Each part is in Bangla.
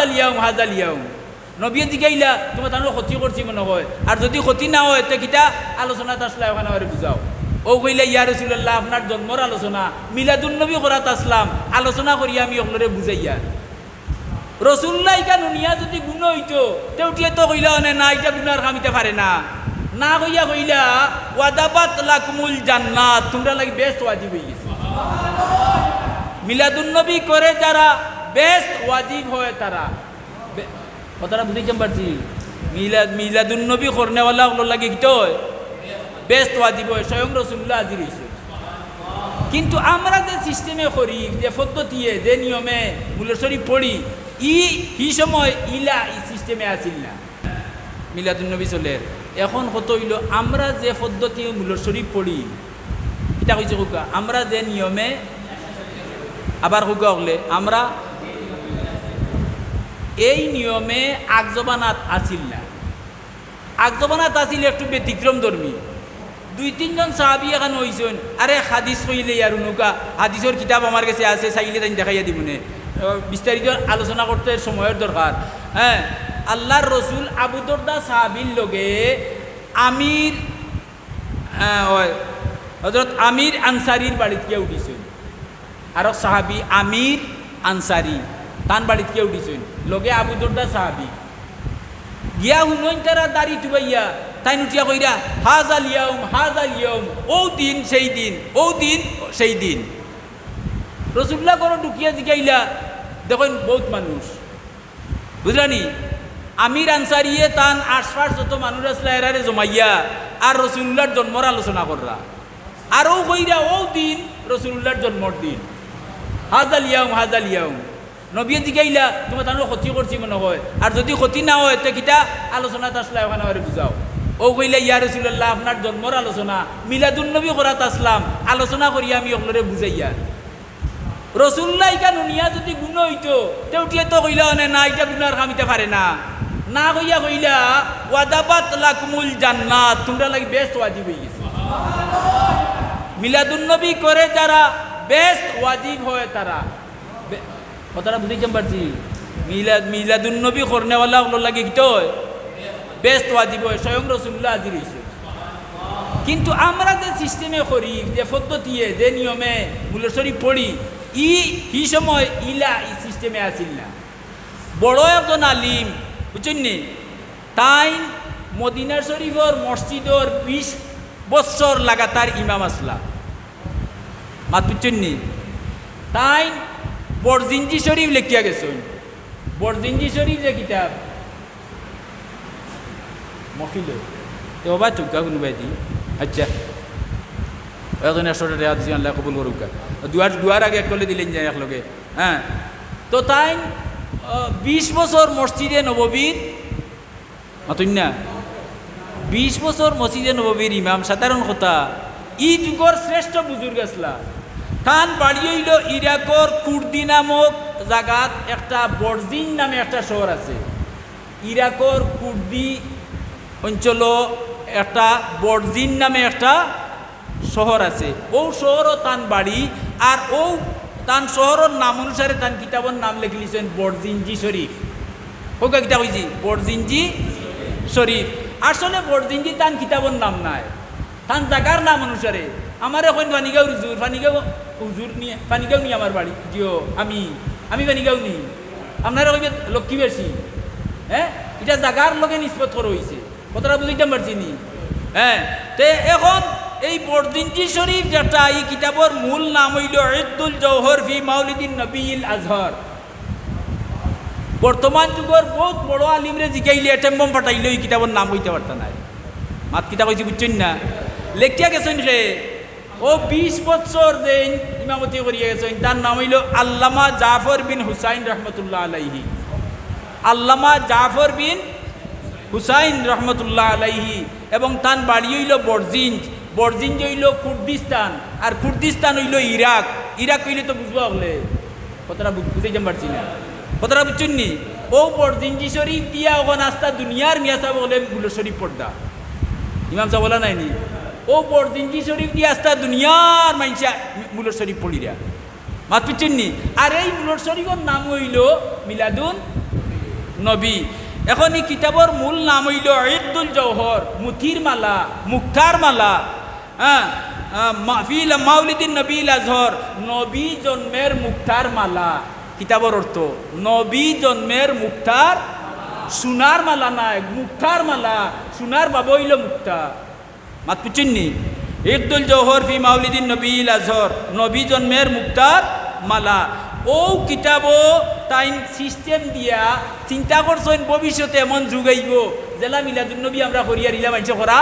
হাজাল ইয়াউম, হাজাল নবীয়ে জিগাইলা তোমার তাহলে ক্ষতি করছি মনে হয় আর যদি ক্ষতি না হয়, তো কিতা আলোচনাত আসলে ওখানে আমার বুঝাও ও কইলে, ইয়া রসুল্লাহ আপনার জন্মর আলোচনা। মিলাদুল নবী করাত আসলাম আলোচনা করি আমি ওগুলোরে বুঝাইয়া রসুল্লাহ ইকা নুনিয়া যদি গুণ হইতো তেউটিয়ে তো কইলা অনে না এটা গুণার কামিতে পারে না। না কইয়া কইলা, ওয়াদাবাত লাকুমুল জান্নাত, তোমরা লাগি বেস্ট ওয়াজিব হয়ে গেছে। মিলাদুন্নবী করে যারা বেস্ট ওয়াজিব হয় তারা। কথাটা বুঝাইতে পারছি? মিলাদ মিলাদুন্নবী করনেওয়ালা ওগুলো লাগে কি তো বেস্ট ওয়াজিব হয়, স্বয়ং রসুল্লাহ আজি রয়েছে কিন্তু আমরা যে সিস্টেমে করি, যে পদ্ধতিয়ে, যে নিয়মে মূলসরি পড়ি, ই হি সময় ইলা ই সিস্টেমে আসিল না। মিলাদুন্নবী চলে। এখন কত হইল, আমরা যে পদ্ধতি মূলসরি পড়ি, এটা কইছে আমরা যে নিয়মে আবার কুকা হলে, আমরা এই নিয়মে আগজবানাত আসিল না। আগজবানাত আসিল একটু ব্যতিক্রম ধর্মী। দুই তিনজন সাহাবি এখন হইছেন, আরে হাদিস কইলে আর নৌকা হাদিসের কিতাব আমার কাছে আছে, চাইলে তাই দেখাইয়া দিবনে বিস্তারিত আলোচনা করতে সময়ের দরকার হ্যাঁ আল্লাহর রসুল আবুদর্দা সাহাবির লগে আমির হজরত আমির আনসারির বাড়িত গিয়ে আর সাহাবি আমির আনসারি তান বাড়িত কেউ উঠিছেন লগে আবুদর্দা সাহাবি। গিয়া হুনইন তারা দাড়ি টুবাইয়া তাই নুটিয়া কইরা, হাজাল ইয়াউম হাজাল ইয়াউম, ও দিন সেই দিন, ও দিন সেই দিন। রসুল্লাহ করো ঢুকিয়া জিগাইলা, দেখুন বহুত মানুষ। বুঝলানি? আমির আনসারিয়ে তান আশপাশ যত মানুষ আসলে এরারে জমাইয়া আর রসুল্লাহর জন্মর আলোচনা কররা। আর ও কইরা, ও দিন, রসুল্লাহর জন্মর দিন। হাজাল ইয়াউম হাজাল ইয়াউম। নবীয়ে জিগাইলা তোমার তাহলে ক্ষতি করছি মনে হয় আর যদি ক্ষতি না হয়, তো কিতা আলোচনা আসলে ওখানে আমার বুঝাও ও কইলে, ইয়া রসুল্লাহ আপনার জন্মর আলোচনা। মিলাদুল নবী করাত আসলাম আলোচনা করি আমি ওগুলোরে বুঝাইয়া রসুল্লাহ ইকা নুনিয়া যদি গুণ হইতো তেউটিয়ে তো কইলা অনে না এটা গুণার কামিতে পারে না। না কইয়া কইলা, ওয়াদাবাত লাকুমুল জান্নাত, তোমরা লাগি বেস্ট ওয়াজিব হয়ে গেছে। মিলাদুন্নবী করে যারা বেস্ট ওয়াজিব হয় তারা। কথাটা বুঝাইতে পারছি? মিলাদ মিলাদুন্নবী করনেওয়ালা ওগুলো লাগে কি তো বেস্ট ওয়াজিব স্বয়ং রসুল্লাহ আজি রয়েছে কিন্তু আমরা যে সিস্টেমে করি, যে পদ্ধতিয়ে, যে নিয়মে মূলসরি পড়ি, ই হি সময় ইলা ই সিস্টেমে আসিল না। বড় একজন আলিম, বুঝছেন তাই মদিনার শরীফর মসজিদর বিশ বৎসর লাগাতার ইমাম আসলা। মাত বুঝছেন তাই বরজিঞ্জি শরীফ লেখিয়া গেছেন। বরজিঞ্জি শরীফ যে কিতাব মফিল। তো বা চুকা কোনোবাই দি। আচ্ছা। এখন একশো আল্লাহ কবুল করুকা দুয়ার দুয়ার আগে একলে দিলেন যায় একলগে। হ্যাঁ তো তাই বিশ বছর মসজিদে নববীর মাতুন না বিশ বছর মসজিদে নববীর ইমাম সাধারণ কথা। ই যুগর শ্রেষ্ঠ বুজুর্গ আসলা তান বাড়ি হইল ইরাকর কুর্দি নামক জাগাত একটা বর্জিন নামে একটা শহর আছে। ইরাকর কুর্দি অঞ্চল একটা বর্জিন নামে একটা শহর আছে। ও শহরও তান বাড়ি আর ও তান শহরের নাম অনুসারে তান কিতাবের নাম লিখলিছেন বর্জিনজি শরীফ হোক কিতাব হয়েছি বর্জিনজি শরীফ আসলে বর্জিনজি তান কিতাবের নাম নাই। তান জাগার নাম অনুসারে আমার এখন ফানিগাঁও হুজুর ফানিগাঁও হুজুর নিয়ে ফানিগাঁও নিয়ে আমার বাড়ি। জিও, আমি আমি ফানিগাঁও নি। আপনারা কইবে, লক্ষ্মী বেশি। হ্যাঁ? এটা জাগার লগে নিষ্পত করা হয়েছে কতটা বুঝিতে পারছি নি। হ্যাঁ? তে এখন এই বরদিনজি শরীফ যেটা, এই কিতাবর মূল নাম হইল ঈদুল জৌহর ফি মাউলিদিন নবীল আজহর। বর্তমান যুগর বহুত বড় আলিমরে জিকাইলে এটেম্বম ফাটাইলে এই কিতাবর নাম হইতে পারত নাই। মাত কিতাব হয়েছে বুঝছেন না? লেখিয়া গেছেন সে ও বিশ বছর যে ইমামতি করিয়া গেছেন, তার নাম হইল আল্লামা জাফর বিন হুসাইন রহমতুল্লাহ আলাইহি। আল্লামা জাফর বিন হুসাইন রহমতুল্লাহ আলাইহি। এবং তান বাড়ি হইল বরজিঞ্জ। বরজিঞ্জ হইল কুর্দিস্তান। আর কুর্দিস্তান হইল ইরাক। ইরাক হইলে তো বুঝব হলে। কতটা বুঝাইতে পারছি না। কতটা বুঝছেন নি? ও বরজিঞ্জি শরীফ দিয়া ওখান আস্তা দুনিয়ার মিয়া সাহেব হলে গুলো শরীফ পড়দা ইমাম সাহেব বলা নাইনি ও বরজিঞ্জি শরীফ দিয়া আস্তা দুনিয়ার মাইনসা মুলর শরীফ পড়িরা মাত পিচ্ছেন নি? আর এই মুলর শরীফের নাম হইল মিলাদুন নবী। এখন এই কিতাবর মূল নাম হইল ঈদুল জৌহর মুথির মালা মুক্তার মালা হ্যাঁ মাহফিল মাউলিদিন নবীল আজহর, নবী জন্মের মুক্তার মালা। কিতাবর অর্থ, নবী জন্মের মুক্তার সোনার মালা নাই মুক্তার মালা, সোনার বাবা হইল মুক্তা। মাত পুচিননি ইকদুল জৌহর ফি মাউলিদিন নবীল আজহর। নবী জন্মের মুক্তার মালা। ও কিতাবও তাই সিস্টেম দিয়া চিন্তা করছেন ভবিষ্যতে এমন যুগাইব জেলা মিলাদুল নবী আমরা করিয়া রিলা মানছে করা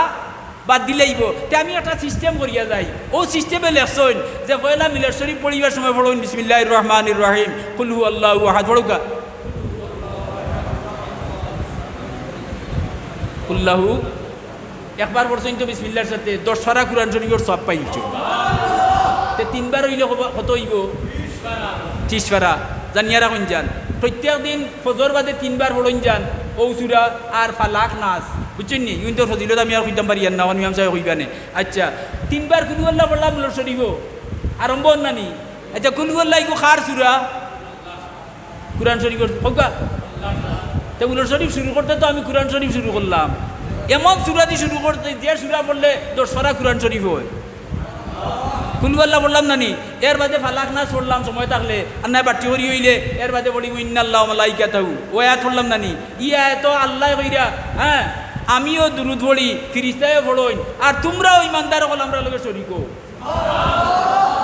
বাদ দিলেইব তে আমি একটা সিস্টেম করিয়া যাই। ও সিস্টেমে লেখছেন যে পয়লা মিলাদ শরীফ পড়িবার সময় পড়ুন বিসমিল্লাহ রহমান রহিম। কুলহু আল্লাহ পড়ুকা কুল্লাহু একবার পড়ছেন তো বিসমিল্লার সাথে। দশ ফারা কুরআন শরীফের সব পাইছো তিনবার হইলে কত হইব। ত্রিশ ফারা জানিয়ারা কইন যান প্রত্যেক দিন ফজর বাদে তিনবার পড়ন যান ঔসুরা আর ফালাক নাচ বুঝছেন নি? কিন্তু ফজিলত আমি আর কইতাম পারি না আমি সাহেব কইবানে। আচ্ছা তিনবার কুলু আল্লাহ পড়লাম মুলর শরীফ? আরম্ভ নানি আচ্ছা কুলু আল্লাহ ইগো খার সুরা? কুরআন শরীফের হোকা তো শরীফ শুরু করতে তো আমি কুরআন শরীফ শুরু করলাম। এমন সুরা দিয়ে শুরু করতে, যে সুরা পড়লে দশরা কুরআন শরীফ হয়। কুলবাল্লা বললাম নানি, এর বাদে ফালাক না পড়লাম সময় থাকলে আর নাই বাটি হরি হইলে, এর বাদে বলি ইন্নাল্লাহ মালাইকা তাহু ও আয়াত পড়লাম নানি, ই আয়াত আল্লাহ কইরা হ্যাঁ আমিও দুরুদ পড়ি ফিরিস্তায় পড়ই, আর তোমরাও ইমানদার হল, আমরা লগে শরিকো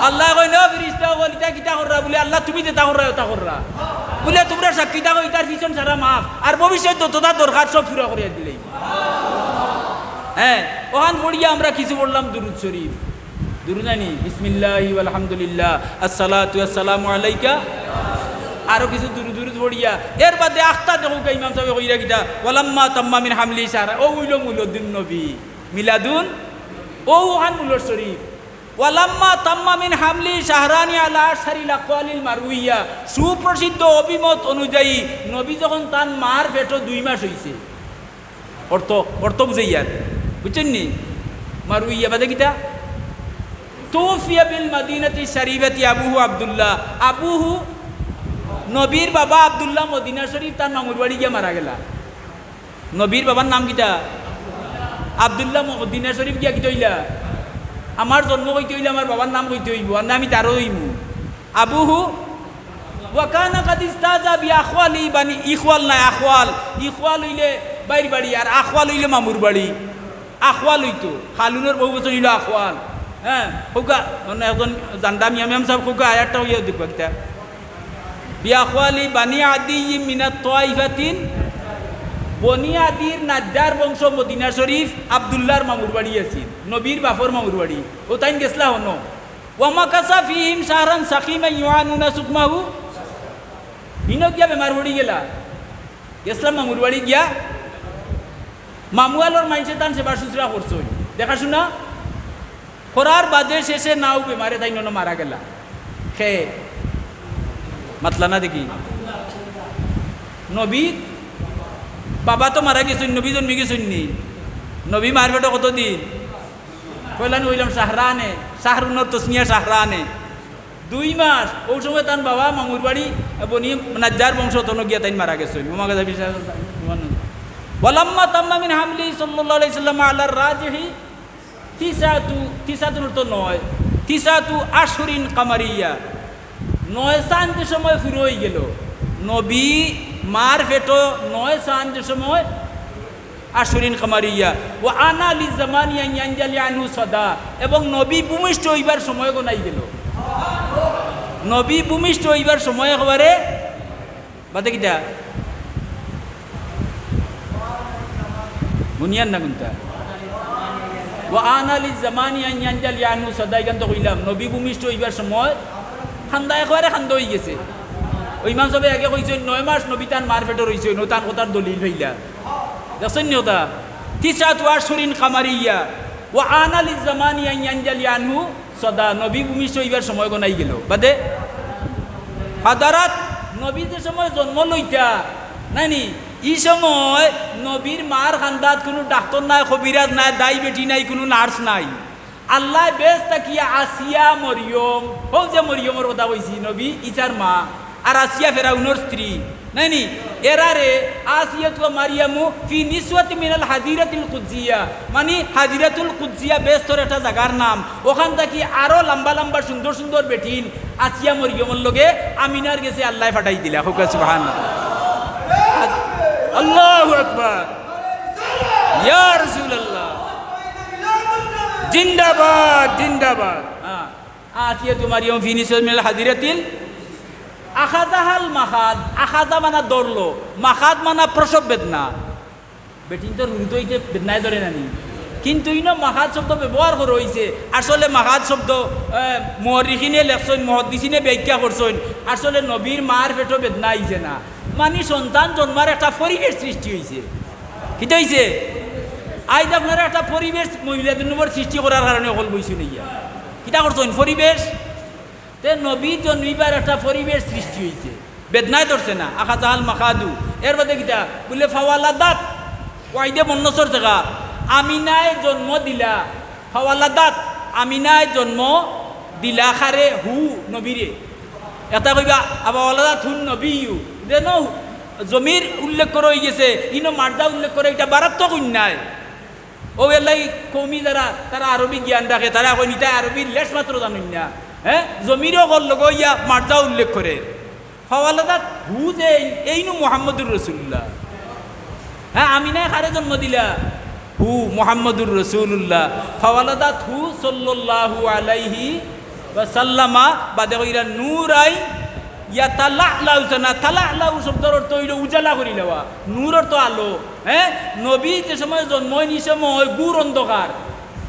আল্লাহ কই না ফিরিস্তা হল ইটা কিতা কররা? বলে, আল্লাহ, তুমি যেটা কররা, ওটা কররা। বলে তোমরা সাক্ষীতা কই তার পিছন সারা মাফ, আর ভবিষ্যৎ তো যতটা দরকার সব পুরা করিয়া দিলেই। হ্যাঁ ওহান পড়িয়া আমরা কিছু বললাম দুরুদ শরীফ। দুরুদানি বিসমিল্লাহি আলহামদুলিল্লাহ। আসসালাতু আসসালামু আলাইকা। আরও কিছু দূর দূর পড়িয়া। এর বাদে আখতা দেখো ইমাম সাহেব কইরা কিটা ওয়ালাম্মা তাম্মা মিন হামলি সারা ও উইল মুলুদ্দিন নবী। মিলাদুন? ও ওহান মুলর শরীফ। ওয়ালাম্মা তাম্মা মিন হামলি শাহরানি আলা সারিল আকওয়ালিল মারুইয়া। সুপ্রসিদ্ধ অভিমত অনুযায়ী নবী যখন তার মার পেটো দুই মাস হইছে। অর্থ অর্থ বুঝাইয়ার বুঝছেন নি মারুইয়া বাদে কিটা তোফিয়া বিল মদিনাতি শরীফতি আবুহু আব্দুল্লাহ আবুহু নবীর বাবা আব্দুল্লাহ মদিনা শরীফ তার মামুর বাড়ি গিয়ে মারা গেলা নবীর বাবার নাম কিটা আব্দুল্লাহ মদিনা শরীফ গিয়া কিটা হইলা আমার জন্ম কইতে হইলে আমার বাবার নাম কইতে হইব আর আমি তারও হইমু আবুহু ওয়াকানা কাদিস্তাজা বি আখওয়ালি বানি ইখওয়াল না আখওয়াল ইখওয়াল হইলে বাইর বাড়ি আর আখওয়াল হইলে মামুর বাড়ি আখওয়াল হইতো। খালুনের বহু বছর হইল আখওয়াল। হ্যাঁ খোকা মানে এখন জান্ডা মিয়াম মিয়াম সাহেব খোকা আয়ারটা হইয়া দেখব একটা বিয়াখওয়ালি বানি আদি মিনাত তোয়াইফাতিন বনি আদির নাজ্জার বংশ মদিনা শরীফ আবদুল্লাহর মামুর বাড়ি আছিল নবীর বাফর মামুর বাড়ি ও তাইন গেছলা হনো। ওয়ামা কাসা ফিহিম সাহারান সাকিমা ইউআনুনা সুকমাহু ইনো গিয়া বেমার পড়ি গেলা। গেছলাম মামুর বাড়ি গিয়া মামুয়ালোর মাইনসে তান সেবা শুশ্রা করছই দেখাশুনা করার বাদে শেষে নাও বেমারে তাই নন মারা গেলা। খে, মাতলা না দেখি। নবী, বাবা তো মারা গেছেন, নবী জন্মে গেছেন নি। নবী মারবেটা কতদিন? কইলান হইলাম শাহরানে শাহরুনের তসমিয়া শাহরানে দুই মাস, ওই সময় তার বাবা মামুর বাড়ি, বনি নাজ্জার বংশ তন গিয়া তাই মারা গেছেন। মামা গাদা বিশ্বাস ওয়ালাম্মা তাম্মা মিন হামলি আলাইহি সাল্লাম আলার রাজিহি তিসাতু তিসাতুর তো নয়, তিসাতু আশুরিন কামারিয়া। নয় যে সময় শুরু হয়ে গেল। নবী মার ফেটো নয় যে সময় আশুরিন কামারিয়া। ও আনা লি জামানিয়া ইয়ানজালি আনু সদা। এবং নবী ভূমিষ্ঠ হইবার সময় গোনাই গেল। নবী ভূমিষ্ঠ হইবার সময় একেবারে বাদে কিটা? বুনিয়ান না কোনটা ও আনালি জামানি আঞ্জাল ইয়ানু সদাই গান তো কইলাম নবী ভূমিষ্ঠ হইবার সময় খান্দা একবারে খান্দ হয়ে গেছে ওই ইমাম সবে আগে কইছে নয় মাস নবী তান মার পেটে রইছে নতান কথার দলিল হইলা দেখছেন ওটা তিসা তুয়া সুরিন কামারিয়া ও আন আনালি জামানি আঞ্জাল ইয়ানু সদা নবী ভূমিষ্ঠ হইবার সময় গনাই গেল বাদে হাদারাত নবী যে সময় জন্ম লইতা নাইনি ই সময় নবীর মার খান্দাত কোনো ডাক্তার নাই কবিরাজ নাই ডায়াবেটি নাই, কোনো নার্স নাই। আল্লাহ বেশ তাকিয়া আসিয়া মরিয়ম হোক যে মরিয়মের কথা কইছি, নবী ইসার মা, আর আসিয়া ফেরাউনের স্ত্রী, নাই নি? এরারে আসিয়াত ওয়া মারিয়ামু ফি নিসওয়াতি মিনাল হাজিরাতুল কুদসিয়া। মানে হাজিরাতুল কুদসিয়া বেস্তর একটা জায়গার নাম। ওখান থেকে আরও লম্বা লম্বা সুন্দর সুন্দর বেটিন আসিয়া মরিয়মর লগে আমিনার গেছে আল্লাহ ফাটাই দিলা। হুকা, সুবহানাল্লাহ। আল্লাহু আকবার। ইয়া রাসূলুল্লাহ। জিন্দাবাদ জিন্দাবাদ। হ্যাঁ। আসিয়া তোমার ইয়ম ফিনিশন মিল হাজিরাতিল আখাজাহাল মাখাদ। আখাজা মানা দৌড়লো মাখাদ মানা প্রসব বেদনা। বেটিন তো রুম তো এইটা বেদনায় ধরে নানি কিন্তু ইনো মাখাদ শব্দ ব্যবহার করে হয়েছে আসলে মাখাদ শব্দ মহরিখিনে লেখছেন মহদিসিনে ব্যাখ্যা করছেন। আসলে নবীর মার পেটো বেদনা আইছে না। মানে সন্তান জন্মার একটা পরিবেশ সৃষ্টি হয়েছে কিতা হয়েছে আজ আপনারা একটা পরিবেশ মহিলাদের নম্বর সৃষ্টি করার কারণে অকল বইছু নাইয়া কিতা করছেন? পরিবেশ? তে নবী জন্মিবার একটা পরিবেশ সৃষ্টি হয়েছে বেদনায় ধরছে না। আখা জাহাল মাখাদু। এর বাদে কিতা বলে ফাওয়ালা দাঁত। ওয়াইদে বন্নসর জায়গা। আমিনায় জন্ম দিলা। ফাওয়ালা দাঁত। আমিনায় জন্ম দিলা খারে হু নবীরে। এটা কইবা আবার দাঁত হুন নবী ইউ দেন জমির উল্লেখ করে হয়ে গেছে, ইনো মার্জা উল্লেখ করে, এটা বারাত্মক অন্যায়। ও এলাই কমি যারা, তারা আরবি জ্ঞান রাখে, তারা কই নিতা আরবির লেশ মাত্র জানুন না হ্যাঁ জমিরও গল লগ ইয়া মার্জা উল্লেখ করে। হওয়ালাদা হু যে এইনু মোহাম্মদুর রসুল্লাহ হ্যাঁ আমি না কারে জন্ম দিলা? হু, মোহাম্মদুর রসুল্লাহ হওয়ালাদা হু সাল্লাল্লাহু আলাইহি সাল্লামা বাদে কইরা নূর আই ইয়া তালা আল্লাহ না তালা আল্লাহ শব্দর অর্থ হইল উজালা করি লওয়া নূর অর্থ আলো হ্যাঁ? নবী যে সময় জন্ম নি সময় গুড় অন্ধকার।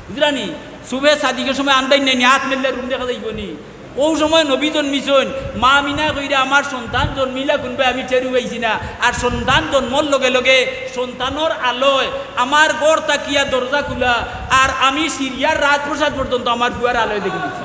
বুঝলানি শুভে সাদিকের সময় আন্দাই নেই হাত মেললে রুম দেখা যাইব নি। ও সময় নবী জন্মিছন, মা মিনা কইরা আমার সন্তান জন্মিলা কোনবে আমি টেরু পাইছি না। আর সন্তান জন্মর লগে লগে সন্তানর আলোয় আমার গড় তাকিয়া দরজা খোলা, আর আমি সিরিয়ার রাত প্রসাদ পর্যন্ত আমার বুয়ার আলোয় দেখে দিচ্ছি